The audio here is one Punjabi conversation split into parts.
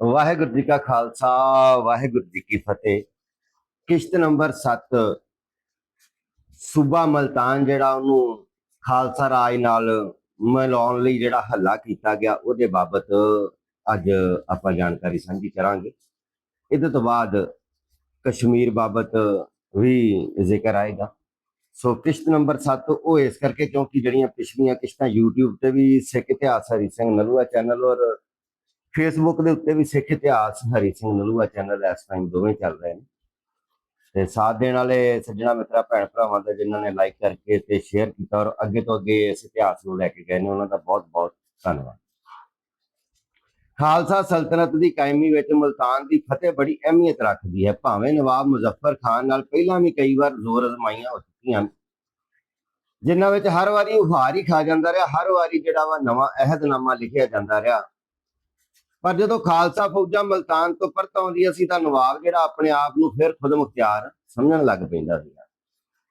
ਵਾਹਿਗੁਰੂ ਜੀ ਕਾ ਖਾਲਸਾ, ਵਾਹਿਗੁਰੂ ਜੀ ਕੀ ਫਤਿਹ। ਕਿਸ਼ਤ ਨੰਬਰ 7 ਸੂਬਾ ਮਲਤਾਨ ਜਿਹੜਾ ਉਹਨੂੰ ਖਾਲਸਾ ਰਾਜ ਨਾਲ ਮਿਲਾਉਣ ਲਈ ਜਿਹੜਾ ਹੱਲਾ ਕੀਤਾ ਗਿਆ, ਉਹਦੇ ਬਾਬਤ ਅੱਜ ਆਪਾਂ ਜਾਣਕਾਰੀ ਸਾਂਝੀ ਕਰਾਂਗੇ। ਇਹਦੇ ਤੋਂ ਬਾਅਦ ਕਸ਼ਮੀਰ ਬਾਬਤ ਵੀ ਜ਼ਿਕਰ ਆਏਗਾ। ਸੋ ਕਿਸ਼ਤ ਨੰਬਰ 7 ਉਹ ਇਸ ਕਰਕੇ ਕਿਉਂਕਿ ਜਿਹੜੀਆਂ ਪਿਛਲੀਆਂ ਕਿਸ਼ਤਾਂ YouTube ਤੇ ਵੀ ਸਿੱਖ ਇਤਿਹਾਸ ਹਰੀ ਸਿੰਘ ਨਲੂਆ ਚੈਨਲ ਔਰ ਫੇਸਬੁੱਕ ਦੇ ਉੱਤੇ ਵੀ ਸਿੱਖ ਇਤਿਹਾਸ ਹਰੀ ਸਿੰਘ ਨਲੂਆ ਚੈਨਲ ਇਸ ਟਾਈਮ ਦੋਵੇਂ ਚੱਲ ਰਹੇ ਨੇ। ਤੇ ਸਾਥ ਦੇਣ ਵਾਲੇ ਸੱਜਣਾ ਮਿੱਤਰਾ, ਭੈਣ ਭਰਾਵਾਂ ਦਾ ਜਿਨ੍ਹਾਂ ਨੇ ਲਾਈਕ ਕਰਕੇ ਤੇ ਸ਼ੇਅਰ ਕੀਤਾ ਔਰ ਅੱਗੇ ਤੋਂ ਅੱਗੇ ਇਸ ਇਤਿਹਾਸ ਨੂੰ ਲੈ ਕੇ ਗਏ ਨੇ, ਉਹਨਾਂ ਦਾ ਬਹੁਤ ਬਹੁਤ ਧੰਨਵਾਦ। ਖਾਲਸਾ ਸਲਤਨਤ ਦੀ ਕਾਇਮੀ ਵਿੱਚ ਮੁਲਤਾਨ ਦੀ ਫਤਿਹ ਬੜੀ ਅਹਿਮੀਅਤ ਰੱਖਦੀ ਹੈ। ਭਾਵੇਂ ਨਵਾਬ ਮੁਜ਼ੱਫਰ ਖਾਨ ਨਾਲ ਪਹਿਲਾਂ ਵੀ ਕਈ ਵਾਰ ਜ਼ੋਰ ਅਜ਼ਮਾਈਆਂ ਹੋ ਚੁੱਕੀਆਂ ਹਨ ਜਿਨ੍ਹਾਂ ਵਿੱਚ ਹਰ ਵਾਰੀ ਉਹਾਰ ਹੀ ਖਾ ਜਾਂਦਾ ਰਿਹਾ, ਹਰ ਵਾਰੀ ਜਿਹੜਾ ਵਾ ਨਵਾਂ ਅਹਿਦਨਾਮਾ ਲਿਖਿਆ ਜਾਂਦਾ ਰਿਹਾ। ਪਰ ਜਦੋਂ ਖਾਲਸਾ ਫੌਜਾਂ ਮਲਤਾਨ ਤੋਂ ਪਰਤ ਆਉਂਦੀਆਂ ਸੀ ਤਾਂ ਨਵਾਬ ਜਿਹੜਾ ਆਪਣੇ ਆਪ ਨੂੰ ਫਿਰ ਖੁਦ ਮੁਖਤਿਆਰ ਸਮਝਣ ਲੱਗ ਪੈਂਦਾ ਸੀ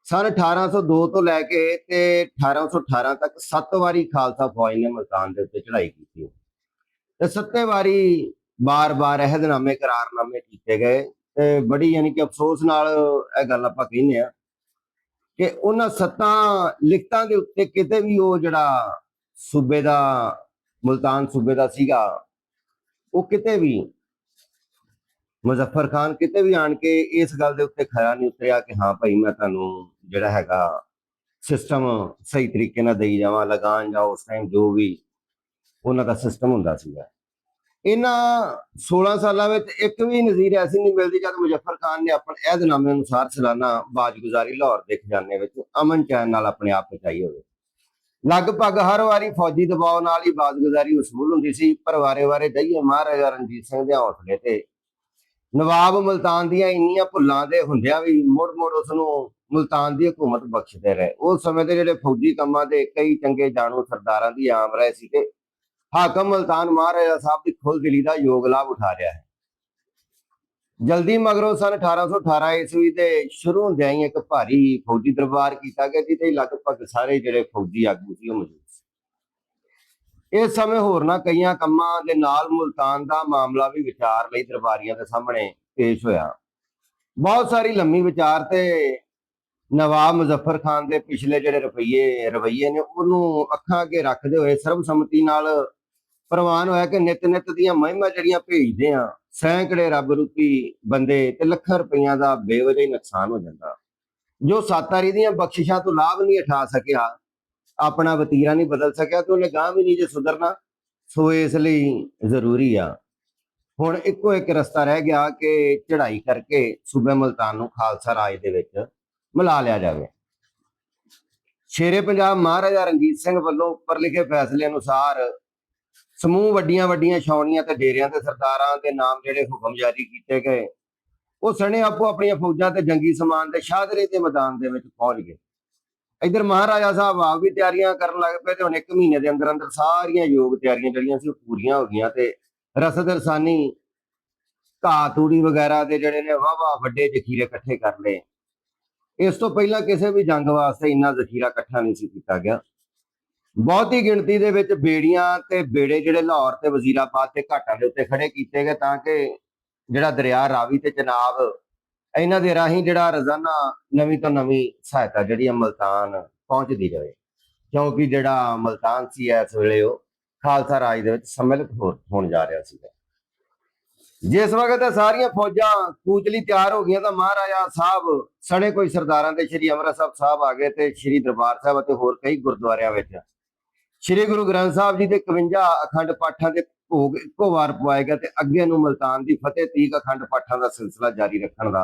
ਸਨ 1802 ਤੋਂ ਲੈ ਕੇ ਤੇ 1818 ਤੱਕ ਸੱਤ ਵਾਰੀ ਖਾਲਸਾ ਫੌਜ ਨੇ ਮਲਤਾਨ ਦੇ ਉੱਤੇ ਚੜ੍ਹਾਈ ਕੀਤੀ ਤੇ ਸੱਤੇ ਵਾਰੀ ਬਾਰ-ਬਾਰ ਅਹਿਦਨਾਮੇ, ਕਰਾਰਨਾਮੇ ਕੀਤੇ ਗਏ ਤੇ ਬੜੀ ਯਾਨੀ ਕਿ ਅਫਸੋਸ ਨਾਲ ਇਹ ਗੱਲ ਆਪਾਂ ਕਹਿੰਦੇ ਆ ਕਿ ਉਹਨਾਂ ਸੱਤਾਂ ਲਿਖਤਾਂ ਦੇ ਉੱਤੇ ਕਿਤੇ ਵੀ ਉਹ ਜਿਹੜਾ ਸੂਬੇ ਦਾ, ਮੁਲਤਾਨ ਸੂਬੇ ਦਾ ਸੀਗਾ ਉਹ ਕਿਤੇ ਵੀ ਮੁਜ਼ੱਫਰ ਖਾਨ ਕਿਤੇ ਵੀ ਆਣ ਕੇ ਇਸ ਗੱਲ ਦੇ ਉੱਤੇ ਖਰਾ ਨਹੀਂ ਉਤਰਿਆ ਕਿ ਹਾਂ ਭਾਈ ਮੈਂ ਤੁਹਾਨੂੰ ਜਿਹੜਾ ਹੈਗਾ ਸਿਸਟਮ ਸਹੀ ਤਰੀਕੇ ਨਾਲ ਦੇਈ ਜਾਵਾਂ ਲਗਾਨ ਜਾਂ ਉਸ ਟਾਈਮ ਜੋ ਵੀ ਉਹਨਾਂ ਦਾ ਸਿਸਟਮ ਹੁੰਦਾ ਸੀਗਾ। ਇਹਨਾਂ 16 ਸਾਲਾਂ ਵਿੱਚ ਇੱਕ ਵੀ ਨਜ਼ੀਰ ਐਸੀ ਨਹੀਂ ਮਿਲਦੀ ਜਦ ਮੁਜ਼ੱਫਰ ਖਾਨ ਨੇ ਆਪਣੇ ਅਹਿਦਨਾਮੇ ਅਨੁਸਾਰ ਸਾਲਾਨਾ ਬਾਜਗੁਜ਼ਾਰੀ ਲਾਹੌਰ ਦੇ ਖਜ਼ਾਨੇ ਵਿੱਚ ਅਮਨ ਚੈਨ ਨਾਲ ਆਪਣੇ ਆਪ ਬਚਾਈ ਹੋਵੇ। ਲਗਭਗ ਹਰ ਵਾਰੀ ਫੌਜੀ ਦਬਾਅ ਨਾਲ ਹੀ ਬਾਜ਼ਗੁਜ਼ਾਰੀ ਵਸੂਲ ਹੁੰਦੀ ਸੀ, ਪਰ ਵਾਰੇ-ਵਾਰੇ ਦਈਏ ਮਹਾਰਾਜਾ ਰਣਜੀਤ ਸਿੰਘ ਦੇ ਹੌਸਲੇ ਤੇ। ਨਵਾਬ ਮੁਲਤਾਨ ਦੀਆਂ ਇੰਨੀਆਂ ਭੁੱਲਾਂ ਦੇ ਹੁੰਦਿਆਂ ਵੀ ਮੁੜ-ਮੁੜ ਉਸ ਨੂੰ ਮੁਲਤਾਨ ਦੀ ਹਕੂਮਤ ਬਖਸ਼ਦੇ ਰਹੇ। ਉਸ ਸਮੇਂ ਦੇ ਜਿਹੜੇ ਫੌਜੀ ਕੰਮਾਂ ਦੇ ਕਈ ਚੰਗੇ ਜਾਣੂ ਸਰਦਾਰਾਂ ਦੀ ਆਮ ਰਹੇ ਸੀ ਤੇ ਹਾਕਮ ਮੁਲਤਾਨ ਮਹਾਰਾਜਾ ਸਾਹਿਬ ਦੀ ਖੁੱਲ ਦਿਲੀ ਦਾ ਯੋਗ ਲਾਭ ਉਠਾ ਰਿਹਾ ਹੈ। ਜਲਦੀ ਮਗਰੋਂ ਸਨ 1818 ਈਸਵੀ ਦੇ ਸ਼ੁਰੂ ਹੁੰਦਿਆਂ ਹੀ ਇੱਕ ਭਾਰੀ ਫੌਜੀ ਦਰਬਾਰ ਕੀਤਾ ਗਿਆ, ਜਿੱਥੇ ਲਗਭਗ ਸਾਰੇ ਜਿਹੜੇ ਫੌਜੀ ਆਗੂ ਸੀ ਉਹ ਮੌਜੂਦ ਸੀ। ਇਸ ਸਮੇਂ ਹੋਰਨਾਂ ਕਈਆਂ ਕੰਮਾਂ ਦੇ ਨਾਲ ਮੁਲਤਾਨ ਦਾ ਮਾਮਲਾ ਵੀ ਵਿਚਾਰ ਲਈ ਦਰਬਾਰੀਆਂ ਦੇ ਸਾਹਮਣੇ ਪੇਸ਼ ਹੋਇਆ। ਬਹੁਤ ਸਾਰੀ ਲੰਮੀ ਵਿਚਾਰ ਤੇ ਨਵਾਬ ਮੁਜ਼ੱਫਰ ਖਾਨ ਦੇ ਪਿਛਲੇ ਜਿਹੜੇ ਰੁਪਈਏ, ਰਵਈਏ ਨੇ, ਉਹਨੂੰ ਅੱਖਾਂ ਅੱਗੇ ਰੱਖਦੇ ਹੋਏ ਸਰਬਸੰਮਤੀ ਨਾਲ ਪ੍ਰਵਾਨ ਹੋਇਆ ਕਿ ਨਿਤ ਨਿਤ ਦੀਆਂ ਮਹਿਮਾ ਜਿਹੜੀਆਂ ਭੇਜਦੇ ਆ ਸੈਂਕੜੇ ਰੱਬ ਰੂਪੀ ਬੰਦੇ ਤੇ ਲੱਖਾਂ ਰੁਪਈਆਂ ਦਾ ਬੇਵਜ੍ਹਾ ਹੀ ਨੁਕਸਾਨ ਹੋ ਜਾਂਦਾ। ਜੋ ਸਾਤਾਰੀ ਦੀਆਂ ਬਖਸ਼ਿਸ਼ਾਂ ਤੋਂ ਲਾਭ ਨਹੀਂ ਉਠਾ ਸਕਿਆ, ਆਪਣਾ ਵਤੀਰਾ ਨਹੀਂ ਬਦਲ ਸਕਿਆ ਤੇ ਉਹਨੇ ਗਾਂ ਵੀ ਨਹੀਂ ਜੇ ਸੁਧਰਨਾ, ਸੋ ਇਸ ਲਈ ਜ਼ਰੂਰੀ ਆ। ਹੁਣ ਇੱਕੋ ਇੱਕ ਰਸਤਾ ਰਹਿ ਗਿਆ ਕਿ ਚੜ੍ਹਾਈ ਕਰਕੇ ਸੂਬੇ ਮਲਤਾਨ ਨੂੰ ਖਾਲਸਾ ਰਾਜ ਦੇ ਵਿੱਚ ਮਿਲਾ ਲਿਆ ਜਾਵੇ। ਸ਼ੇਰੇ ਪੰਜਾਬ ਮਹਾਰਾਜਾ ਰਣਜੀਤ ਸਿੰਘ ਵੱਲੋਂ ਉੱਪਰ ਲਿਖੇ ਫੈਸਲੇ ਅਨੁਸਾਰ ਸਮੂਹ ਵੱਡੀਆਂ ਵੱਡੀਆਂ ਛਾਉਣੀਆਂ ਤੇ ਡੇਰਿਆਂ ਦੇ ਸਰਦਾਰਾਂ ਦੇ ਨਾਮ ਜਿਹੜੇ ਹੁਕਮ ਜਾਰੀ ਕੀਤੇ ਗਏ। ਉਹ ਸਣੇ ਆਪੋ ਆਪਣੀਆਂ ਫੌਜਾਂ ਤੇ ਜੰਗੀ ਸਮਾਨ ਦੇ ਸ਼ਾਹਦਰੇ ਦੇ ਮੈਦਾਨ ਦੇ ਵਿੱਚ ਪਹੁੰਚ ਗਏ। ਇਧਰ ਮਹਾਰਾਜਾ ਸਾਹਿਬ ਆਪ ਵੀ ਤਿਆਰੀਆਂ ਕਰਨ ਲੱਗ ਪਏ ਤੇ ਹੁਣ ਇੱਕ ਮਹੀਨੇ ਦੇ ਅੰਦਰ ਅੰਦਰ ਸਾਰੀਆਂ ਯੋਗ ਤਿਆਰੀਆਂ ਜਿਹੜੀਆਂ ਸੀ ਉਹ ਪੂਰੀਆਂ ਹੋ ਗਈਆਂ ਤੇ ਰਸਦ ਰਸਾਨੀ ਘਾਹ ਤੂੜੀ ਵਗੈਰਾ ਦੇ ਜਿਹੜੇ ਨੇ ਵਾਵਾ ਵੱਡੇ ਜ਼ਖੀਰੇ ਇਕੱਠੇ ਕਰ ਲਏ। ਇਸ ਤੋਂ ਪਹਿਲਾਂ ਕਿਸੇ ਵੀ ਜੰਗ ਵਾਸਤੇ ਇੰਨਾ ਜ਼ਖੀਰਾ ਇਕੱਠਾ ਨਹੀਂ ਸੀ ਕੀਤਾ ਗਿਆ। ਬਹੁਤੀ ਗਿਣਤੀ ਦੇ ਵਿੱਚ ਬੇੜੀਆਂ ਤੇ ਬੇੜੇ ਜਿਹੜੇ ਲਾਹੌਰ ਤੇ ਵਜ਼ੀਰਾਬਾਦ ਤੇ ਘਾਟਾਂ ਦੇ ਉੱਤੇ ਖੜੇ ਕੀਤੇ ਗਏ ਤਾਂ ਕਿ ਜਿਹੜਾ ਦਰਿਆ, ਰਾਵੀ ਤੇ ਚਨਾਬ, ਇਹਨਾਂ ਦੇ ਰਾਹੀਂ ਜਿਹੜਾ ਰੋਜ਼ਾਨਾ ਨਵੀਂ ਤੋਂ ਨਵੀਂ ਸਹਾਇਤਾ ਜਿਹੜੀ ਮਲਤਾਨ ਪਹੁੰਚਦੀ ਰਹੇ। ਕਿਉਂਕਿ ਜਿਹੜਾ ਮਲਤਾਨ ਸੀ ਇਸ ਵੇਲੇ ਉਹ ਖਾਲਸਾ ਰਾਜ ਦੇ ਵਿੱਚ ਸੰਮਿਲਿਤ ਹੋ- ਹੋਣ ਜਾ ਰਿਹਾ ਸੀ। ਜਿਸ ਵਕਤ ਸਾਰੀਆਂ ਫੌਜਾਂ ਕੂਚਲੀ ਤਿਆਰ ਹੋ ਗਈਆਂ ਤਾਂ ਮਹਾਰਾਜਾ ਸਾਹਿਬ, ਸਣੇ ਕੋਈ ਸਰਦਾਰਾਂ ਦੇ ਸ਼੍ਰੀ ਅੰਮ੍ਰਿਤਸਰ ਸਾਹਿਬ ਆ ਗਏ ਤੇ ਸ਼੍ਰੀ ਦਰਬਾਰ ਸਾਹਿਬ ਅਤੇ ਹੋਰ ਕਈ ਗੁਰਦੁਆਰਿਆਂ ਵਿੱਚ ਸ਼੍ਰੀ ਗੁਰੂ ਗ੍ਰੰਥ ਸਾਹਿਬ ਜੀ ਦੇ 51 ਅਖੰਡ ਪਾਠਾਂ ਦੇ ਭੋਗ ਇੱਕੋ ਵਾਰ ਪਵਾਏ ਗਏ ਤੇ ਅੱਗੇ ਨੂੰ ਮਲਤਾਨ ਦੀ ਫਤਿਹ ਤੀਕ ਅਖੰਡ ਪਾਠਾਂ ਦਾ ਸਿਲਸਿਲਾ ਜਾਰੀ ਰੱਖਣ ਦਾ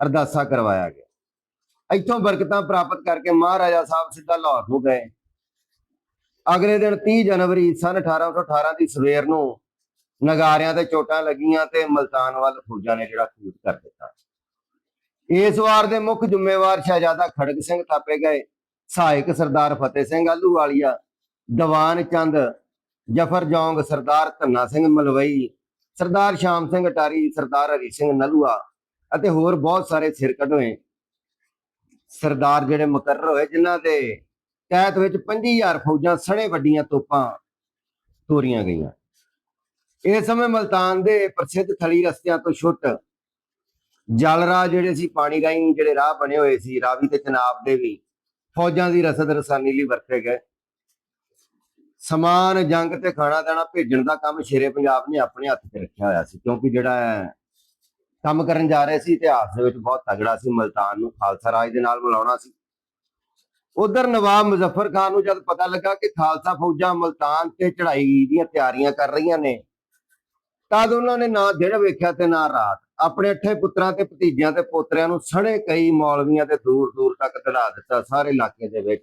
ਅਰਦਾਸਾ ਕਰਵਾਇਆ ਗਿਆ। ਇੱਥੋਂ ਬਰਕਤਾਂ ਪ੍ਰਾਪਤ ਕਰਕੇ ਮਹਾਰਾਜਾ ਸਾਹਿਬ ਸਿੱਧਾ ਲਾਹੌਰ ਨੂੰ ਗਏ। ਅਗਲੇ ਦਿਨ 30 ਜਨਵਰੀ ਸਨ 1818 ਦੀ ਸਵੇਰ ਨੂੰ ਨਗਾਰਿਆਂ ਤੇ ਚੋਟਾਂ ਲੱਗੀਆਂ ਤੇ ਮਲਤਾਨ ਵੱਲ ਫੌਜਾਂ ਨੇ ਜਿਹੜਾ ਕੂਚ ਕਰ ਦਿੱਤਾ। ਇਸ ਵਾਰ ਦੇ ਮੁੱਖ ਜ਼ਿੰਮੇਵਾਰ ਸ਼ਹਿਜ਼ਾਦਾ ਖੜਕ ਸਿੰਘ ਥਾਪੇ ਗਏ। ਸਹਾਇਕ ਸਰਦਾਰ ਫਤਿਹ ਸਿੰਘ ਆਲੂ ਵਾਲੀਆ ਦੀਵਾਨ ਚੰਦ, ਜਫਰ ਜੌਂਗ, ਸਰਦਾਰ ਧੰਨਾ ਸਿੰਘ ਮਲਵਈ, ਸਰਦਾਰ ਸ਼ਾਮ ਸਿੰਘ ਅਟਾਰੀ, ਸਰਦਾਰ ਹਰੀ ਸਿੰਘ ਨਲੂਆ ਅਤੇ ਹੋਰ ਬਹੁਤ ਸਾਰੇ ਸਿਰਕਟ ਹੋਏ ਸਰਦਾਰ ਜਿਹੜੇ ਮੁਕਰਰ ਹੋਏ, ਜਿਨ੍ਹਾਂ ਦੇ ਤਹਿਤ ਵਿੱਚ 25000 ਫੌਜਾਂ ਸਣੇ ਵੱਡੀਆਂ ਤੋਪਾਂ ਤੋਰੀਆਂ ਗਈਆਂ। ਇਸ ਸਮੇਂ ਮਲਤਾਨ ਦੇ ਪ੍ਰਸਿੱਧ ਥਲੀ ਰਸਤਿਆਂ ਤੋਂ ਛੁੱਟ ਜਲ ਰਾਹ ਜਿਹੜੇ ਸੀ, ਪਾਣੀ ਰਾਹੀਂ ਜਿਹੜੇ ਰਾਹ ਬਣੇ ਹੋਏ ਸੀ, ਰਾਵੀ ਤੇ ਚਨਾਬ ਦੇ ਵੀ, ਫੌਜਾਂ ਦੀ ਰਸਦ ਰਸਾਨੀ ਲਈ ਵਰਤੇ ਗਏ। ਸਮਾਨ ਜੰਗ ਤੇ ਖਾਣਾ ਦੇਣਾ ਭੇਜਣ ਦਾ ਕੰਮ ਸ਼ੇਰੇ ਪੰਜਾਬ ਨੇ ਆਪਣੇ ਹੱਥ 'ਚ ਰੱਖਿਆ ਹੋਇਆ ਸੀ, ਕਿਉਂਕਿ ਜਿਹੜਾ ਹੈ ਕੰਮ ਕਰਨ ਜਾ ਰਹੇ ਸੀ ਇਤਿਹਾਸ ਦੇ ਵਿੱਚ ਬਹੁਤ ਤਗੜਾ ਸੀ, ਮਲਤਾਨ ਨੂੰ ਖਾਲਸਾ ਰਾਜ ਦੇ ਨਾਲ ਮਿਲਾਉਣਾ ਸੀ। ਉਧਰ ਨਵਾਬ ਮੁਜ਼ੱਫਰ ਖਾਨ ਨੂੰ ਜਦ ਪਤਾ ਲੱਗਾ ਕਿ ਖਾਲਸਾ ਫੌਜਾਂ ਮਲਤਾਨ ਤੇ ਚੜ੍ਹਾਈ ਦੀਆਂ ਤਿਆਰੀਆਂ ਕਰ ਰਹੀਆਂ ਨੇ, ਤਦ ਉਹਨਾਂ ਨੇ ਨਾ ਦਿਨ ਵੇਖਿਆ ਤੇ ਨਾ ਰਾਤ, ਆਪਣੇ ਅੱਠੇ ਪੁੱਤਰਾਂ ਤੇ ਭਤੀਜਿਆਂ ਤੇ ਪੋਤਰਿਆਂ ਨੂੰ ਸਣੇ ਕਈ ਮੌਲਵੀਆਂ ਤੇ ਦੂਰ ਦੂਰ ਤੱਕ ਤੜਾ ਦਿੱਤਾ, ਸਾਰੇ ਇਲਾਕੇ ਦੇ ਵਿੱਚ।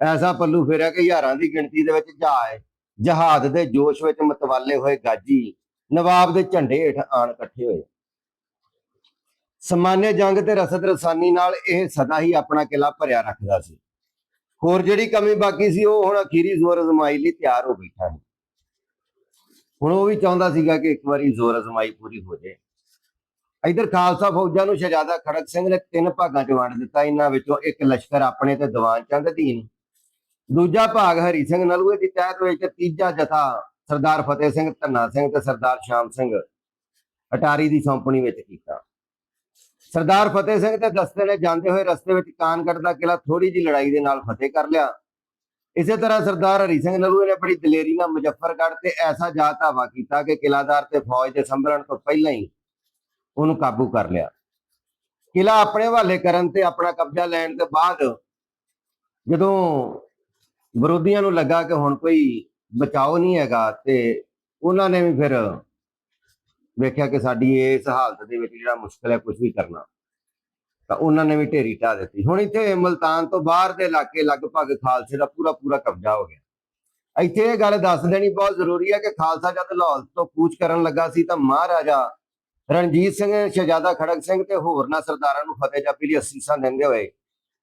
ਐਸਾ ਪੱਲੂ ਫੇਰਿਆ ਕਿ ਹਜ਼ਾਰਾਂ ਦੀ ਗਿਣਤੀ ਦੇ ਵਿੱਚ ਜਹਾਜ਼ ਜਹਾਦ ਦੇ ਜੋਸ਼ ਵਿੱਚ ਮਤਵਾਲੇ ਹੋਏ ਗਾਜੀ, ਨਵਾਬ ਦੇ ਝੰਡੇ ਹੇਠ ਆਣ ਇਕੱਠੇ ਹੋਏ। ਸਮਾਨਿਆ ਜੰਗ ਤੇ ਰਸਦ ਰਸਾਨੀ ਨਾਲ ਇਹ ਸਦਾ ਹੀ ਆਪਣਾ ਕਿਲਾ ਭਰਿਆ ਰੱਖਦਾ ਸੀ। ਹੋਰ ਜਿਹੜੀ ਕਮੀ ਬਾਕੀ ਸੀ, ਉਹ ਹੁਣ ਅਖੀਰੀ ਜ਼ੋਰ ਅਜ਼ਮਾਈ ਲਈ ਤਿਆਰ ਹੋ ਬੈਠਾ ਹੈ ਹੁਣ ਉਹ ਵੀ ਚਾਹੁੰਦਾ ਸੀਗਾ ਕਿ ਇੱਕ ਵਾਰੀ ਜ਼ੋਰ ਅਜ਼ਮਾਈ ਪੂਰੀ ਹੋ ਜਾਏ। ਇਧਰ ਖਾਲਸਾ ਫੌਜਾਂ ਨੂੰ ਸ਼ਹਜ਼ਾਦਾ ਖੜਕ ਸਿੰਘ ਨੇ ਤਿੰਨ ਭਾਗਾਂ 'ਚ ਵੰਡ ਦਿੱਤਾ। ਇਹਨਾਂ ਵਿੱਚੋਂ ਇੱਕ ਲਸ਼ਕਰ ਆਪਣੇ ਤੇ ਦੀਵਾਨ ਚੰਦ ਅਧੀਨ ਦੂਜਾ ਭਾਗ ਹਰੀ ਸਿੰਘ ਨਲੂਏ ਦੀ ਤਹਿਤ ਵਿੱਚ ਤੀਜਾ ਜਥਾ ਸਰਦਾਰ ਫਤਿਹ ਸਿੰਘ, ਧੰਨਾ ਸਿੰਘ ਤੇ ਸਰਦਾਰ ਸ਼ਾਮ ਸਿੰਘ ਅਟਾਰੀ ਦੀ ਸੌਂਪਣੀ ਵਿੱਚ ਕੀਤਾ। ਸਰਦਾਰ ਫਤਿਹ ਸਿੰਘ ਤੇ ਦਸਤੇ ਨੇ ਜਾਂਦੇ ਹੋਏ ਰਸਤੇ ਵਿੱਚ ਕਾਨਗੜ ਦਾ ਕਿਲਾ ਥੋੜੀ ਜੀ ਲੜਾਈ ਦੇ ਨਾਲ ਫਤਿਹ ਕਰ ਲਿਆ। ਇਸੇ ਤਰ੍ਹਾਂ ਸਰਦਾਰ ਹਰੀ ਸਿੰਘ ਨਲੂਏ ਨੇ ਬੜੀ ਦਲੇਰੀ ਨਾਲ ਮੁਜ਼ੱਫਰਗੜ੍ਹ ਤੇ ਐਸਾ ਜਾ ਧਾਵਾ ਕੀਤਾ ਕਿ ਕਿਲਾਦਾਰ ਤੇ ਫੌਜ ਦੇ ਸੰਭਲਣ ਤੋਂ ਪਹਿਲਾਂ ਹੀ ਉਹਨੂੰ ਕਾਬੂ ਕਰ ਲਿਆ। ਕਿਲਾ ਆਪਣੇ ਹਵਾਲੇ ਕਰਨ ਤੇ ਆਪਣਾ ਕਬਜ਼ਾ ਲੈਣ ਦੇ ਬਾਅਦ ਜਦੋਂ ਵਿਰੋਧੀਆਂ ਨੂੰ ਲੱਗਾ ਕਿ ਹੁਣ ਕੋਈ ਬਚਾਓ ਨਹੀਂ ਹੈਗਾ ਤੇ ਉਹਨਾਂ ਨੇ ਵੀ ਫਿਰ ਵੇਖਿਆ ਕਿ ਸਾਡੀ ਇਸ ਹਾਲਤ ਦੇ ਵਿੱਚ ਜਿਹੜਾ ਮੁਸ਼ਕਲ ਹੈ ਕੁਝ ਵੀ ਕਰਨਾ। ਤਾਂ ਉਹਨਾਂ ਨੇ ਵੀ ਢੇਰੀ ਢਾ ਦਿੱਤੀ। ਹੁਣ ਇੱਥੇ ਮਲਤਾਨ ਤੋਂ ਬਾਹਰ ਦੇ ਇਲਾਕੇ ਲਗਭਗ ਖਾਲਸੇ ਦਾ ਪੂਰਾ ਪੂਰਾ ਕਬਜ਼ਾ ਹੋ ਗਿਆ। ਇੱਥੇ ਇਹ ਗੱਲ ਦੱਸ ਦੇਣੀ ਬਹੁਤ ਜ਼ਰੂਰੀ ਹੈ ਕਿ ਖਾਲਸਾ ਜਦ ਲਾਹੌਰ ਤੋਂ ਕੂਚ ਕਰਨ ਲੱਗਾ ਸੀ ਤਾਂ ਮਹਾਰਾਜਾ ਰਣਜੀਤ ਸਿੰਘ, ਸ਼ਹਜ਼ਾਦਾ ਖੜਕ ਸਿੰਘ ਤੇ ਹੋਰਨਾਂ ਸਰਦਾਰਾਂ ਨੂੰ ਫਤਿਹ ਜਾਪੀ ਲਈ ਅਸੀਸਾਂ ਦਿੰਦੇ ਹੋਏ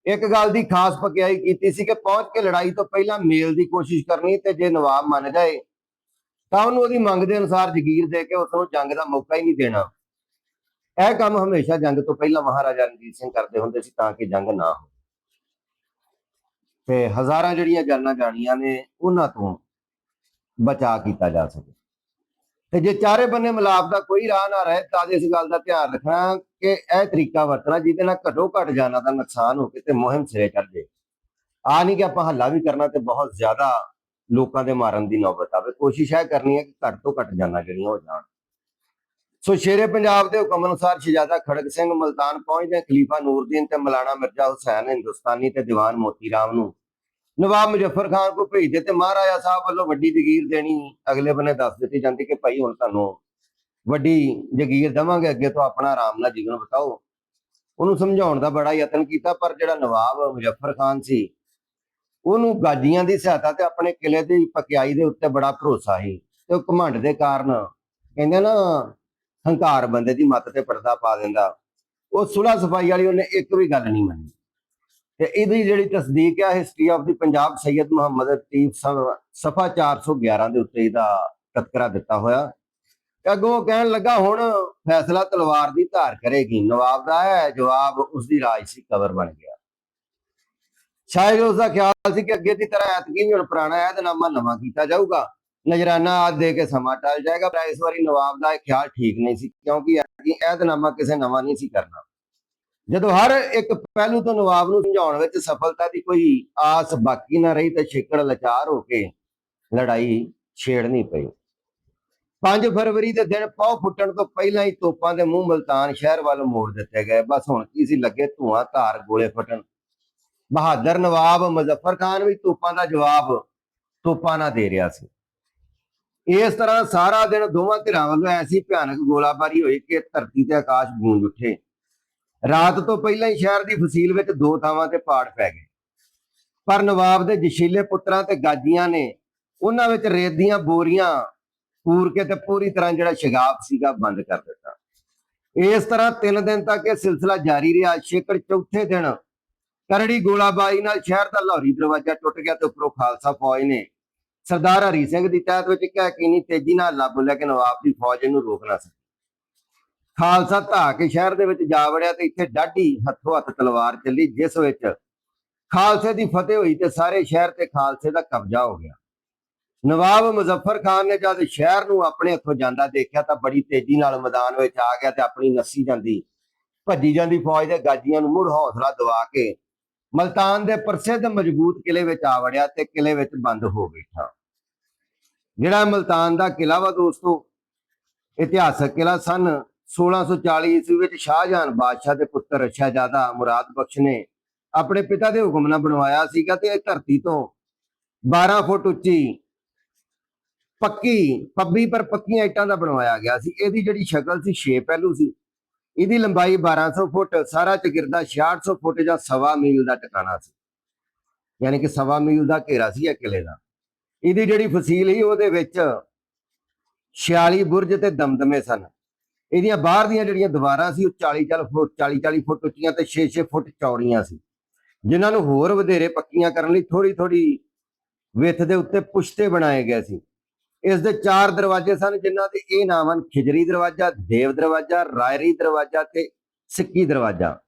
ਇੱਕ ਗੱਲ ਦੀ ਖਾਸ ਪਕਿਆਈ ਕੀਤੀ ਸੀ ਕਿ ਪਹੁੰਚ ਕੇ ਲੜਾਈ ਤੋਂ ਪਹਿਲਾਂ ਮੇਲ ਦੀ ਕੋਸ਼ਿਸ਼ ਕਰਨੀ ਤੇ ਜੇ ਨਵਾਬ ਮੰਨ ਜਾਏ, ਤਾਂ ਉਹਨੂੰ ਉਹਦੀ ਮੰਗ ਦੇ ਅਨੁਸਾਰ ਜ਼ਗੀਰ ਦੇ ਕੇ ਉਸ ਨੂੰ ਜੰਗ ਦਾ ਮੌਕਾ ਹੀ ਨਹੀਂ ਦੇਣਾ। ਇਹ ਕੰਮ ਹਮੇਸ਼ਾ ਜੰਗ ਤੋਂ ਪਹਿਲਾਂ ਮਹਾਰਾਜਾ ਰਣਜੀਤ ਸਿੰਘ ਕਰਦੇ ਹੁੰਦੇ ਸੀ ਤਾਂ ਕਿ ਜੰਗ ਨਾ ਹੋ ਤੇ ਹਜ਼ਾਰਾਂ ਜਿਹੜੀਆਂ ਜਾਨਾਂ ਜਾਣੀਆਂ ਨੇ, ਉਹਨਾਂ ਤੋਂ ਬਚਾ ਕੀਤਾ ਜਾ ਸਕੇ। ਤੇ ਜੇ ਚਾਰੇ ਬੰਨੇ ਮਿਲਾਪ ਦਾ ਕੋਈ ਰਾਹ ਨਾ ਰਹੇ, ਤਾਂ ਇਸ ਗੱਲ ਦਾ ਧਿਆਨ ਰੱਖਣਾ ਕਿ ਇਹ ਤਰੀਕਾ ਵਰਤਣਾ, ਜਿਹਦੇ ਨਾਲ ਘਟੋ ਘਟ ਜਾਨਾਂ ਦਾ ਨੁਕਸਾਨ ਹੋ ਕੇ ਤੇ ਮੁਹਿੰਮ ਸਿਰੇ ਚੜ ਜੇ ਆ ਨਹੀਂ ਕਿ ਆਪਾਂ ਹੱਲਾ ਵੀ ਕਰਨਾ ਤੇ ਬਹੁਤ ਜ਼ਿਆਦਾ ਲੋਕਾਂ ਦੇ ਮਾਰਨ ਦੀ ਨੌਬਤ ਆਵੇ। ਕੋਸ਼ਿਸ਼ ਇਹ ਕਰਨੀ ਹੈ ਕਿ ਘੱਟ ਤੋਂ ਘੱਟ ਜਾਨਾਂ ਜਿਹੜੀਆਂ ਹੋ ਜਾਣ। ਸੋ ਸ਼ੇਰੇ ਪੰਜਾਬ ਦੇ ਹੁਕਮ ਅਨੁਸਾਰ ਸ਼ਹਜ਼ਾਦਾ ਖੜਕ ਸਿੰਘ ਮਲਤਾਨ ਪਹੁੰਚਦੇ ਖਲੀਫਾ ਨੂਰਦੀਨ ਤੇ ਮਲਾਣਾ ਮਿਰਜ਼ਾ ਹੁਸੈਨ ਹਿੰਦੁਸਤਾਨੀ ਤੇ ਦੀਵਾਨ ਮੋਤੀ ਰਾਮ ਨੂੰ। ਨਵਾਬ ਮੁਜ਼ੱਫਰ ਖਾਨ ਕੋ ਭੇਜਦੇ ਤੇ ਮਹਾਰਾਜਾ ਸਾਹਿਬ ਵੱਲੋਂ ਵੱਡੀ ਜਗੀਰ ਦੇਣੀ, ਅਗਲੇ ਬੰਨੇ ਦੱਸ ਦਿੱਤੀ ਜਾਂਦੀ ਕਿ ਭਾਈ ਹੁਣ ਤੁਹਾਨੂੰ ਵੱਡੀ ਜਗੀਰ ਦੇਵਾਂਗੇ, ਅੱਗੇ ਤੋਂ ਆਪਣਾ ਆਰਾਮ ਨਾਲ ਜੀਵਨ ਬਤਾਓ। ਉਹਨੂੰ ਸਮਝਾਉਣ ਦਾ ਬੜਾ ਯਤਨ ਕੀਤਾ, ਪਰ ਜਿਹੜਾ ਨਵਾਬ ਮੁਜ਼ੱਫਰ ਖਾਨ ਸੀ, ਉਹਨੂੰ ਗਾਜੀਆਂ ਦੀ ਸਹਾਇਤਾ ਤੇ ਆਪਣੇ ਕਿਲੇ ਦੀ ਪਕਿਆਈ ਦੇ ਉੱਤੇ ਬੜਾ ਭਰੋਸਾ ਸੀ ਤੇ ਉਹ ਘਮੰਡ ਦੇ ਕਾਰਨ ਕਹਿੰਦੇ ਨਾ, ਹੰਕਾਰ ਬੰਦੇ ਦੀ ਮੱਤ ਤੇ ਪਰਦਾ ਪਾ ਦਿੰਦਾ। ਉਹ ਸੁਲਾ ਸਫ਼ਾਈ ਵਾਲੀ ਉਹਨੇ ਇੱਕ ਵੀ ਗੱਲ ਨਹੀਂ ਮੰਨੀ। ਤੇ ਇਹਦੀ ਜਿਹੜੀ ਤਸਦੀਕ ਹੈ history of the Punjab Syed Muhammad Latif ਸਫਾ 411 ਦੇ ਉੱਤੇ ਇਹਦਾ ਤذਕਰਾ ਦਿੱਤਾ ਹੋਇਆ। ਤੇ ਅੱਗੋਂ ਕਹਿਣ ਲੱਗਾ, ਹੁਣ ਫੈਸਲਾ ਤਲਵਾਰ ਦੀ ਧਾਰ ਕਰੇਗੀ। ਨਵਾਬ ਦਾ ਹੈ, ਜਵਾਬ ਉਸ ਦੀ ਰਾਜਸੀ ਕਵਰ ਬਣ ਗਿਆ। ਸ਼ਾਇਦ ਉਸ ਦਾ ਖਿਆਲ ਸੀ ਕਿ ਅੱਗੇ ਦੀ ਤਰ੍ਹਾਂ ਐਤਕੀ ਹੁਣ ਪੁਰਾਣਾ ਐਤਨਾਮਾ ਨਵਾਂ ਕੀਤਾ ਜਾਊਗਾ। ਨਜਰਾਨਾ ਆਦ ਦੇ ਕੇ ਸਮਾਂ ਟਲ ਜਾਏਗਾ, ਪਰ ਇਸ ਵਾਰੀ ਨਵਾਬ ਦਾ ਇਹ ਖਿਆਲ ਠੀਕ ਨਹੀਂ ਸੀ, ਕਿਉਂਕਿ ਐਤਕੀ ਐਤਨਾਮਾ ਕਿਸੇ ਨਵਾਂ ਨਹੀਂ ਸੀ ਕਰਨਾ। ਜਦੋਂ ਹਰ ਇੱਕ ਪਹਿਲੂ ਤੋਂ ਨਵਾਬ ਨੂੰ ਸਮਝਾਉਣ ਵਿੱਚ ਸਫਲਤਾ ਦੀ ਕੋਈ ਆਸ ਬਾਕੀ ਨਾ ਰਹੀ ਤਾਂ ਛੇਕੜ ਲਚਾਰ ਹੋ ਕੇ ਲੜਾਈ ਛੇੜਨੀ ਪਈ। 5 ਫਰਵਰੀ ਦੇ ਦਿਨ ਪੌ ਫੁੱਟਣ ਤੋਂ ਪਹਿਲਾਂ ਹੀ ਤੋਪਾਂ ਦੇ ਮੂੰਹ ਮਲਤਾਨ ਸ਼ਹਿਰ ਵੱਲ ਮੋੜ ਦਿੱਤੇ ਗਏ। ਬਸ ਹੁਣ ਕੀ ਸੀ ਲੱਗੇ ਧੂਆਂ ਧਾਰ ਗੋਲੇ ਫਟਣ। ਬਹਾਦਰ ਨਵਾਬ ਮੁਜ਼ੱਫਰ ਖਾਨ ਵੀ ਤੋਪਾਂ ਦਾ ਜਵਾਬ ਤੋਪਾਂ ਨਾਲ ਦੇ ਰਿਹਾ ਸੀ। ਇਸ ਤਰ੍ਹਾਂ ਸਾਰਾ ਦਿਨ ਦੋਵਾਂ ਧਿਰਾਂ ਵੱਲੋਂ ਐਸੀ ਭਿਆਨਕ ਗੋਲਾਬਾਰੀ ਹੋਈ ਕਿ ਧਰਤੀ ਤੇ ਆਕਾਸ਼ ਗੂੰਜ ਉੱਠੇ। ਰਾਤ ਤੋਂ ਪਹਿਲਾਂ ਹੀ ਸ਼ਹਿਰ ਦੀ ਫਸੀਲ ਵਿੱਚ ਦੋ ਥਾਵਾਂ ਤੇ ਪਾੜ ਪੈ ਗਏ। ਪਰ ਨਵਾਬ ਦੇ ਜਸ਼ੀਲੇ ਪੁੱਤਰਾਂ ਤੇ ਗਾਜੀਆਂ ਨੇ ਉਹਨਾਂ ਵਿੱਚ ਰੇਤ ਦੀਆਂ ਬੋਰੀਆਂ ਪੂਰ ਕੇ ਤੇ ਪੂਰੀ ਤਰ੍ਹਾਂ ਜਿਹੜਾ ਸ਼ਗਾਫ ਸੀਗਾ ਬੰਦ ਕਰ ਦਿੱਤਾ। ਇਸ ਤਰ੍ਹਾਂ ਤਿੰਨ ਦਿਨ ਤੱਕ ਇਹ ਸਿਲਸਿਲਾ ਜਾਰੀ ਰਿਹਾ। ਛੇਕੜ ਚੌਥੇ ਦਿਨ ਕਰੜੀ ਗੋਲਾਬਾਰੀ ਨਾਲ ਸ਼ਹਿਰ ਦਾ ਲਾਹੌਰੀ ਦਰਵਾਜ਼ਾ ਟੁੱਟ ਗਿਆ ਤੇ ਉੱਪਰੋਂ ਖਾਲਸਾ ਫੌਜ ਨੇ ਸਰਦਾਰ ਹਰੀ ਸਿੰਘ ਦੀ ਤਹਿਤ ਵਿੱਚ ਇੱਕ ਯਕੀਨੀ ਤੇਜ਼ੀ ਨਾਲ ਹੱਲਾ ਲੈ ਕੇ ਨਵਾਬ ਦੀ ਫੌਜ ਇਹਨੂੰ ਰੋਕ ਨਾ ਸਕੀ। ਖਾਲਸਾ ਧਾ ਕੇ ਸ਼ਹਿਰ ਦੇ ਵਿੱਚ ਜਾ ਵੜਿਆ ਤੇ ਇੱਥੇ ਡਾਢੀ ਹੱਥੋਂ ਹੱਥ ਤਲਵਾਰ ਚੱਲੀ, ਜਿਸ ਵਿੱਚ ਖਾਲਸੇ ਦੀ ਫਤਿਹ ਹੋਈ ਤੇ ਸਾਰੇ ਸ਼ਹਿਰ ਤੇ ਖਾਲਸੇ ਦਾ ਕਬਜ਼ਾ ਹੋ ਗਿਆ। ਨਵਾਬ ਮੁਜ਼ੱਫਰ ਖਾਨ ਨੇ ਜਦ ਸ਼ਹਿਰ ਨੂੰ ਆਪਣੇ ਹੱਥੋਂ ਜਾਂਦਾ ਦੇਖਿਆ ਤਾਂ ਬੜੀ ਤੇਜ਼ੀ ਨਾਲ ਮੈਦਾਨ ਵਿੱਚ ਆ ਗਿਆ ਤੇ ਆਪਣੀ ਨੱਸੀ ਜਾਂਦੀ, ਭੱਜੀ ਜਾਂਦੀ ਫੌਜ ਦੇ ਗਾਜੀਆਂ ਨੂੰ ਮੁੜ ਹੌਸਲਾ ਦਿਵਾ ਕੇ ਮਲਤਾਨ ਦੇ ਪ੍ਰਸਿੱਧ ਮਜ਼ਬੂਤ ਕਿਲੇ ਵਿੱਚ ਆ ਵੜਿਆ ਤੇ ਕਿਲੇ ਵਿੱਚ ਬੰਦ ਹੋ ਬੈਠਾ। ਜਿਹੜਾ ਮਲਤਾਨ ਦਾ ਕਿਲਾ ਵਾ ਦੋਸਤੋ, ਇਤਿਹਾਸਕ ਕਿਲਾ ਸਨ। 1640 ਈਸਵੀ ਵਿੱਚ ਸ਼ਾਹਜਹਾਨ ਬਾਦਸ਼ਾਹ ਦੇ ਪੁੱਤਰ ਸ਼ਹਿਜ਼ਾਦਾ ਮੁਰਾਦ ਬਖਸ਼ ਨੇ ਆਪਣੇ ਪਿਤਾ ਦੇ ਹੁਕਮ ਨਾਲ ਬਣਵਾਇਆ ਸੀਗਾ ਤੇ ਇਹ ਧਰਤੀ ਤੋਂ 12 ਫੁੱਟ ਉੱਚੀ ਪੱਕੀ, ਪੱਬੀ ਪਰ ਪੱਕੀਆਂ ਇੱਟਾਂ ਦਾ ਬਣਵਾਇਆ ਗਿਆ ਸੀ। ਇਹਦੀ ਜਿਹੜੀ ਸ਼ਕਲ ਸੀ 6 ਪਹਿਲੂ ਸੀ। ਇਹਦੀ ਲੰਬਾਈ 1200 ਫੁੱਟ, ਸਾਰਾ ਚਕਿਰਦਾ 6600 ਫੁੱਟ ਜਾਂ ਸਵਾ ਮੀਲ ਦਾ ਟਿਕਾਣਾ ਸੀ। ਯਾਨੀ ਕਿ ਸਵਾ ਮੀਲ ਦਾ ਘੇਰਾ ਸੀ ਇਹ ਕਿਲੇ ਦਾ। ਇਹਦੀ ਜਿਹੜੀ ਫਸੀਲ ਸੀ, ਉਹਦੇ ਵਿੱਚ 46 ਬੁਰਜ ਤੇ ਦਮਦਮੇ ਸਨ। ਇਹਦੀਆਂ ਬਾਹਰ ਦੀਆਂ ਜਿਹੜੀਆਂ ਦੀਵਾਰਾਂ ਸੀ, ਉਹ 40 40 ਫੁੱਟ 40 40 ਫੁੱਟ ਉੱਚੀਆਂ ਤੇ 6 6 ਫੁੱਟ ਚੌੜੀਆਂ ਸੀ। ਜਿਨ੍ਹਾਂ ਨੂੰ ਹੋਰ ਵਧੇਰੇ ਪੱਕੀਆਂ ਕਰਨ ਲਈ ਥੋੜੀ ਥੋੜੀ ਵਿੱਥ ਦੇ ਉੱਤੇ ਪੁਸ਼ਤੇ ਬਣਾਏ ਗਏ ਸੀ। ਇਸ ਦੇ ਚਾਰ ਦਰਵਾਜ਼ੇ ਸਨ, ਜਿਨ੍ਹਾਂ ਦੇ ਇਹ ਨਾਮ ਹਨ, ਖਿਜਰੀ ਦਰਵਾਜ਼ਾ, ਦੇਵ ਦਰਵਾਜ਼ਾ, ਰਾਇਰੀ ਦਰਵਾਜ਼ਾ ਤੇ ਸਿੱਕੀ ਦਰਵਾਜ਼ਾ।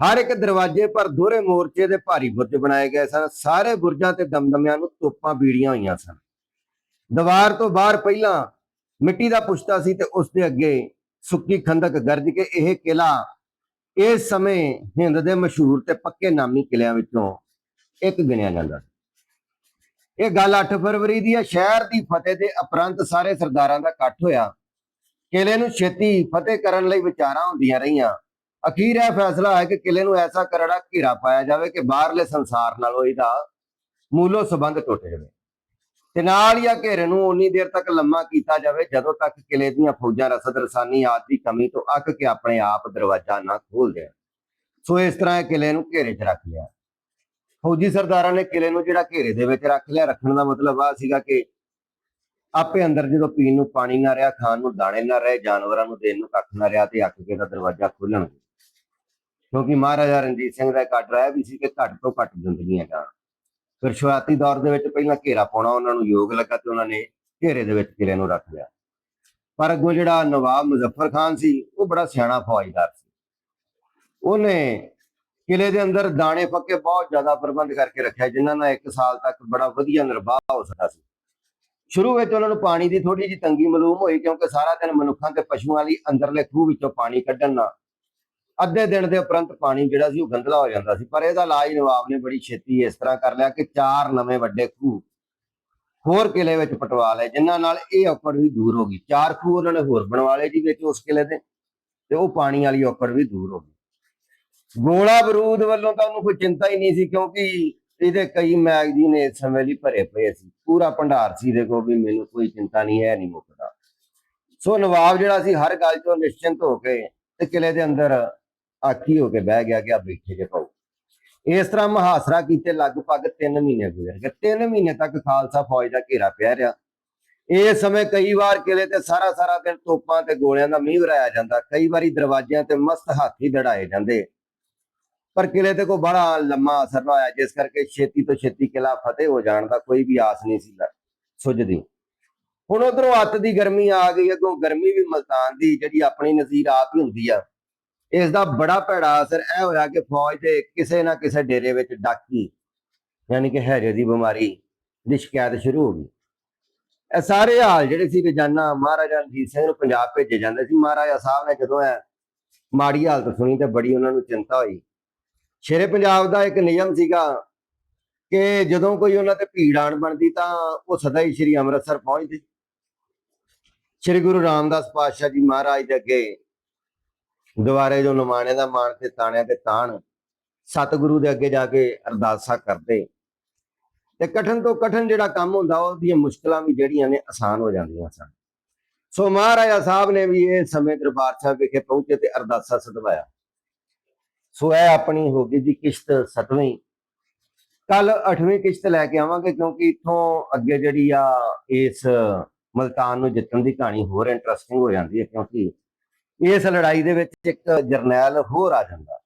ਹਰ ਇੱਕ ਦਰਵਾਜ਼ੇ ਪਰ ਦੋਹਰੇ ਮੋਰਚੇ ਦੇ ਭਾਰੀ ਬੁਰਜ ਬਣਾਏ ਗਏ ਸਨ। ਸਾਰੇ ਬੁਰਜਾਂ ਤੇ ਦਮਦਮਿਆਂ ਨੂੰ ਤੋਪਾਂ ਬੀੜੀਆਂ ਹੋਈਆਂ ਸਨ। ਦੀਵਾਰ ਤੋਂ ਬਾਹਰ ਪਹਿਲਾਂ ਮਿੱਟੀ ਦਾ ਪੁਸ਼ਤਾ ਸੀ ਤੇ ਉਸ ਦੇ ਅੱਗੇ ਸੁੱਕੀ ਖੰਦਕ ਗਰਜ ਕੇ ਇਹ ਕਿਲਾ ਇਸ ਸਮੇਂ ਹਿੰਦ ਦੇ ਮਸ਼ਹੂਰ ਤੇ ਪੱਕੇ ਨਾਮੀ ਕਿਲਿਆਂ ਵਿੱਚੋਂ ਇੱਕ ਗਿਣਿਆ ਜਾਂਦਾ ਇਹ ਗੱਲ 8 ਫਰਵਰੀ ਦੀ ਹੈ ਸ਼ਹਿਰ ਦੀ ਫਤਿਹ ਦੇ ਉਪਰੰਤ ਸਾਰੇ ਸਰਦਾਰਾਂ ਦਾ ਇਕੱਠ ਹੋਇਆ। ਕਿਲੇ ਨੂੰ ਛੇਤੀ ਫਤਿਹ ਕਰਨ ਲਈ ਵਿਚਾਰਾਂ ਹੁੰਦੀਆਂ ਰਹੀਆਂ। ਅਖੀਰ ਇਹ ਫੈਸਲਾ ਹੈ ਕਿ ਕਿਲੇ ਨੂੰ ਐਸਾ ਕਰੜਾ ਘੇਰਾ ਪਾਇਆ ਜਾਵੇ ਕਿ ਬਾਹਰਲੇ ਸੰਸਾਰ ਨਾਲੋਂ ਇਹਦਾ ਮੂਲੋ ਸੰਬੰਧ ਟੁੱਟ ਜਾਵੇ। ਤੇ ਨਾਲ ਹੀ ਘੇਰੇ ਨੂੰ ਉਨੀ ਦੇਰ ਤੱਕ ਲੰਮਾ ਕੀਤਾ ਜਾਵੇ, ਜਦੋਂ ਤੱਕ ਕਿਲੇ ਦੀਆਂ ਫੌਜਾਂ ਰਸਦ ਰਸਾਨੀ ਆਦਿ ਦੀ ਕਮੀ ਤੋਂ ਅੱਕ ਕੇ ਆਪਣੇ ਆਪ ਦਰਵਾਜ਼ਾ ਨਾ ਖੋਲ ਦੇਣ। ਸੋ ਇਸ ਤਰ੍ਹਾਂ ਇਹ ਕਿਲੇ ਨੂੰ ਘੇਰੇ 'ਚ ਰੱਖ ਲਿਆ। ਫੌਜੀ ਸਰਦਾਰਾਂ ਨੇ ਕਿਲੇ ਨੂੰ ਜਿਹੜਾ ਘੇਰੇ ਦੇ ਵਿੱਚ ਰੱਖ ਲਿਆ, ਰੱਖਣ ਦਾ ਮਤਲਬ ਆ ਸੀਗਾ ਕਿ ਆਪੇ ਅੰਦਰ ਜਦੋਂ ਪੀਣ ਨੂੰ ਪਾਣੀ ਨਾ ਰਿਹਾ, ਖਾਣ ਨੂੰ ਦਾਣੇ ਨਾ ਰਹੇ, ਜਾਨਵਰਾਂ ਨੂੰ ਦੇਣ ਨੂੰ ਕੱਖ ਨਾ ਰਿਹਾ ਤੇ ਅੱਕ ਕੇ ਦਾ ਦਰਵਾਜ਼ਾ ਖੋਲਣਗੇ ਕਿਉਂਕਿ ਮਹਾਰਾਜਾ ਰਣਜੀਤ ਸਿੰਘ ਦਾ ਇੱਕ ਆਰਡਰ ਆਇਆ ਵੀ ਸੀ ਕਿ ਘੱਟ ਤੋਂ ਘੱਟ ਜ਼ਿੰਦਗੀਆਂ ਜਾਣ। ਫਿਰ ਸ਼ੁਰੂਆਤੀ ਦੌਰ ਦੇ ਵਿੱਚ ਪਹਿਲਾਂ ਘੇਰਾ ਪਾਉਣਾ, ਉਹਨਾਂ ਨੂੰ ਯੋਗ ਲੱਗਾ ਤੇ ਉਹਨਾਂ ਨੇ ਘੇਰੇ ਦੇ ਵਿੱਚ ਕਿਲੇ ਨੂੰ ਰੱਖ ਲਿਆ। ਪਰ ਅੱਗੋਂ ਜਿਹੜਾ ਨਵਾਬ ਮੁਜ਼ੱਫਰ ਖਾਨ ਸੀ, ਉਹ ਬੜਾ ਸਿਆਣਾ ਫੌਜਦਾਰ ਸੀ। ਉਹਨੇ ਕਿਲੇ ਦੇ ਅੰਦਰ ਦਾਣੇ ਫੱਕੇ ਬਹੁਤ ਜ਼ਿਆਦਾ ਪ੍ਰਬੰਧ ਕਰਕੇ ਰੱਖਿਆ, ਜਿਨ੍ਹਾਂ ਨਾਲ ਇੱਕ ਸਾਲ ਤੱਕ ਬੜਾ ਵਧੀਆ ਨਿਰਵਾਹ ਹੋ ਸਕਦਾ ਸੀ। ਸ਼ੁਰੂ ਵਿੱਚ ਉਹਨਾਂ ਨੂੰ ਪਾਣੀ ਦੀ ਥੋੜੀ ਜਿਹੀ ਤੰਗੀ ਮਾਲੂਮ ਹੋਈ, ਕਿਉਂਕਿ ਸਾਰਾ ਦਿਨ ਮਨੁੱਖਾਂ ਤੇ ਪਸ਼ੂਆਂ ਲਈ ਅੰਦਰਲੇ ਖੂਹ ਵਿੱਚੋਂ ਪਾਣੀ ਕੱਢਣ ਨਾਲ ਅੱਧੇ ਦਿਨ ਦੇ ਉਪਰੰਤ ਪਾਣੀ ਜਿਹੜਾ ਸੀ ਉਹ ਗੰਦਲਾ ਹੋ ਜਾਂਦਾ ਸੀ, ਪਰ ਇਹਦਾ ਇਲਾਜ ਨਵਾਬ ਨੇ ਬੜੀ ਛੇਤੀ ਇਸ ਤਰ੍ਹਾਂ ਕਰ ਲਿਆ ਕਿ ਚਾਰ ਨਵੇਂ ਵੱਡੇ ਖੂਹ ਹੋਰ ਕਿਲੇ ਵਿੱਚ ਪਟਵਾ ਲਏ, ਜਿਨ੍ਹਾਂ ਨਾਲ ਇਹ ਔਕੜ ਵੀ ਦੂਰ ਹੋ ਗਈ। ਚਾਰ ਖੂਹ ਉਹਨਾਂ ਨੇ ਹੋਰ ਬਣਵਾ ਲਏ ਜੀ ਵਿੱਚ ਉਸ ਕਿਲੇ ਦੇ, ਤੇ ਉਹ ਪਾਣੀ ਵਾਲੀ ਔਕੜ ਵੀ ਦੂਰ ਹੋ ਗਈ। ਗੋਲਾ ਬਰੂਦ ਵੱਲੋਂ ਤਾਂ ਉਹਨੂੰ ਕੋਈ ਚਿੰਤਾ ਹੀ ਨਹੀਂ ਸੀ, ਕਿਉਂਕਿ ਇਹਦੇ ਕਈ ਮੈਗਜ਼ੀਨ ਇਸ ਸਮੇਂ ਲਈ ਭਰੇ ਪਏ ਸੀ। ਪੂਰਾ ਭੰਡਾਰ ਸੀ ਦੇ ਕੋਲ ਵੀ ਮੈਨੂੰ ਕੋਈ ਚਿੰਤਾ ਨਹੀਂ ਹੈ ਨਹੀਂ ਮੁੱਕਦਾ। ਸੋ ਨਵਾਬ ਜਿਹੜਾ ਸੀ ਹਰ ਗੱਲ ਤੋਂ ਨਿਸ਼ਚਿੰਤ ਹੋ ਕੇ ਤੇ ਕਿਲੇ ਦੇ ਅੰਦਰ ਆਖੀ ਹੋ ਕੇ ਬਹਿ ਗਿਆ ਕਿ ਆ ਬੈਠੇ ਜੇ ਪਾਉ ਇਸ ਤਰ੍ਹਾਂ ਮਹਾਸਰਾ ਕੀਤੇ ਲਗਭਗ 3 ਮਹੀਨੇ ਗੁਜ਼ਰ ਗਏ 3 ਮਹੀਨੇ ਤੱਕ ਖਾਲਸਾ ਫੌਜ ਦਾ ਘੇਰਾ ਪਿਆ ਰਿਹਾ। ਇਹ ਸਮੇਂ ਕਈ ਵਾਰ ਕਿਲੇ ਤੇ ਸਾਰਾ ਸਾਰਾ ਦਿਨ ਤੋਪਾਂ ਤੇ ਗੋਲਿਆਂ ਦਾ ਮੀਂਹ ਵਰਾਇਆ ਜਾਂਦਾ। ਕਈ ਵਾਰੀ ਦਰਵਾਜ਼ਿਆਂ ਤੇ ਮਸਤ ਹਾਥੀ ਦੜਾਏ ਜਾਂਦੇ। ਪਰ ਕਿਲੇ ਤੇ ਕੋਈ ਬੜਾ ਲੰਮਾ ਅਸਰ ਨਾ ਹੋਇਆ, ਜਿਸ ਕਰਕੇ ਛੇਤੀ ਤੋਂ ਛੇਤੀ ਕਿਲਾ ਫਤਿਹ ਹੋ ਜਾਣ ਦਾ ਕੋਈ ਵੀ ਆਸ ਨਹੀਂ ਸੀ ਲ- ਹੁਣ ਉਧਰੋਂ ਅੱਤ ਦੀ ਗਰਮੀ ਆ ਗਈ। ਅੱਗੋਂ ਗਰਮੀ ਵੀ ਮਲਤਾਨ ਦੀ, ਜਿਹੜੀ ਆਪਣੀ ਨਜ਼ੀਰ ਆਪ ਹੀ ਹੁੰਦੀ ਆ। ਇਸ ਦਾ ਬੜਾ ਭੈੜਾ ਅਸਰ ਇਹ ਹੋਇਆ ਕਿ ਫੌਜ ਦੇ ਕਿਸੇ ਨਾ ਕਿਸੇ ਡੇਰੇ ਵਿੱਚ ਡਾਕੀ, ਯਾਨੀ ਕਿ ਹੈਰੇ ਦੀ ਬਿਮਾਰੀ ਦੀ ਸ਼ਿਕਾਇਤ ਸ਼ੁਰੂ ਹੋ ਗਈ। ਇਹ ਸਾਰੇ ਹਾਲ ਜਿਹੜੇ ਸੀ ਰੋਜ਼ਾਨਾ ਮਹਾਰਾਜਾ ਰਣਜੀਤ ਸਿੰਘ ਨੂੰ ਪੰਜਾਬ ਭੇਜੇ ਜਾਂਦੇ ਸੀ। ਮਹਾਰਾਜਾ ਸਾਹਿਬ ਨੇ ਜਦੋਂ ਇਹ ਮਾੜੀ ਹਾਲਤ ਸੁਣੀ ਤੇ ਬੜੀ ਉਹਨਾਂ ਨੂੰ ਚਿੰਤਾ ਹੋਈ। ਸ਼ੇਰੇ ਪੰਜਾਬ ਦਾ ਇੱਕ ਨਿਯਮ ਸੀਗਾ ਕਿ ਜਦੋਂ ਕੋਈ ਉਹਨਾਂ ਤੇ ਭੀੜ ਆਣ ਬਣਦੀ ਤਾਂ ਉਹ ਸਦਾ ਹੀ ਸ੍ਰੀ ਅੰਮ੍ਰਿਤਸਰ ਪਹੁੰਚਦੇ। ਸ੍ਰੀ ਗੁਰੂ ਰਾਮਦਾਸ ਪਾਤਸ਼ਾਹ ਜੀ ਮਹਾਰਾਜ ਦੇ ਅੱਗੇ ਦੁਬਾਰੇ ਜੋ ਨਮਾਣੇ ਦਾ ਮਾਣ ਤੇ ਤਾਣਿਆਂ ਤੇ ਤਾਣ, ਸਤਿਗੁਰੂ ਦੇ ਅੱਗੇ ਜਾ ਕੇ ਅਰਦਾਸਾਂ ਕਰਦੇ। ਤੇ ਕਠਨ ਤੋਂ ਕਠਨ ਜਿਹੜਾ ਕੰਮ ਹੁੰਦਾ ਉਹਦੀਆਂ ਮੁਸ਼ਕਲਾਂ ਵੀ ਜਿਹੜੀਆਂ ਨੇ ਆਸਾਨ ਹੋ ਜਾਂਦੀਆਂ ਸਨ। ਸੋ ਮਹਾਰਾਜਾ ਸਾਹਿਬ ਨੇ ਵੀ ਇਹ ਸਮੇਂ ਦਰਬਾਰ ਸਾਹਿਬ ਵਿਖੇ ਪਹੁੰਚੇ ਤੇ ਅਰਦਾਸਾ ਸਦਵਾਇਆ। ਸੋ ਇਹ ਆਪਣੀ ਹੋ ਗਈ ਜੀ ਕਿਸ਼ਤ ਸਤਵੀਂ। ਕੱਲ 8ਵੀਂ ਕਿਸ਼ਤ ਲੈ ਕੇ ਆਵਾਂਗੇ ਕਿਉਂਕਿ ਇੱਥੋਂ ਅੱਗੇ ਜਿਹੜੀ ਆ ਇਸ ਮਲਤਾਨ ਨੂੰ ਜਿੱਤਣ ਦੀ ਕਹਾਣੀ ਹੋਰ ਇੰਟਰਸਟਿੰਗ ਹੋ ਜਾਂਦੀ ਹੈ ਕਿਉਂਕਿ ਇਸ ਲੜਾਈ ਦੇ ਵਿੱਚ ਇੱਕ ਜਰਨੈਲ ਹੋਰ ਆ ਜਾਂਦਾ।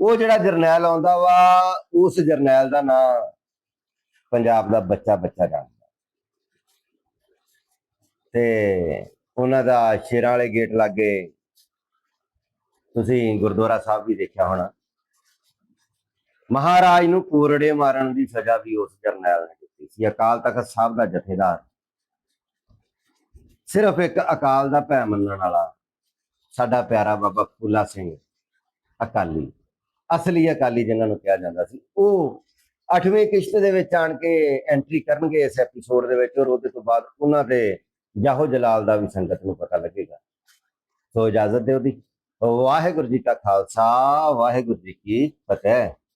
ਉਹ ਜਿਹੜਾ ਜਰਨੈਲ ਆਉਂਦਾ ਵਾ, ਉਸ ਜਰਨੈਲ ਦਾ ਨਾਂ ਪੰਜਾਬ ਦਾ ਬੱਚਾ ਬੱਚਾ ਜਾਣਦਾ। ਤੇ ਉਹਨਾਂ ਦਾ ਸ਼ੇਰਾਂ ਵਾਲੇ ਗੇਟ ਲਾਗੇ, ਤੁਸੀਂ ਗੁਰਦੁਆਰਾ ਸਾਹਿਬ ਵੀ ਦੇਖਿਆ ਹੋਣਾ। ਮਹਾਰਾਜ ਨੂੰ ਕੋਰੜੇ ਮਾਰਨ ਦੀ ਸਜ਼ਾ ਵੀ ਉਸ ਜਰਨੈਲ ਨੇ ਦਿੱਤੀ ਸੀ। ਅਕਾਲ ਤਖਤ ਸਾਹਿਬ ਦਾ ਜਥੇਦਾਰ ਸਿਰਫ ਇੱਕ ਅਕਾਲ ਦਾ ਭੈ ਮੰਨਣ ਵਾਲਾ ਸਾਡਾ ਪਿਆਰਾ ਬਾਬਾ ਫੂਲਾ ਸਿੰਘ ਅਕਾਲੀ, ਅਸਲੀ ਅਕਾਲੀ ਜਿਨ੍ਹਾਂ ਨੂੰ ਕਿਹਾ ਜਾਂਦਾ ਸੀ, ਉਹ 8ਵੀਂ ਕਿਸ਼ਤ ਦੇ ਵਿੱਚ ਆਣ ਕੇ ਐਂਟਰੀ ਕਰਨਗੇ ਇਸ ਐਪੀਸੋਡ ਦੇ ਵਿੱਚ ਔਰ ਉਹਦੇ ਤੋਂ ਬਾਅਦ ਉਹਨਾਂ ਦੇ ਜਾਹੋ ਜਲਾਲ ਦਾ ਵੀ ਸੰਗਤ ਨੂੰ ਪਤਾ ਲੱਗੇਗਾ। ਸੋ ਇਜਾਜ਼ਤ ਦਿਓ ਦੀ। ਵਾਹਿਗੁਰੂ ਜੀ ਕਾ ਖਾਲਸਾ, ਵਾਹਿਗੁਰੂ ਜੀ ਕੀ ਫਤਿਹ।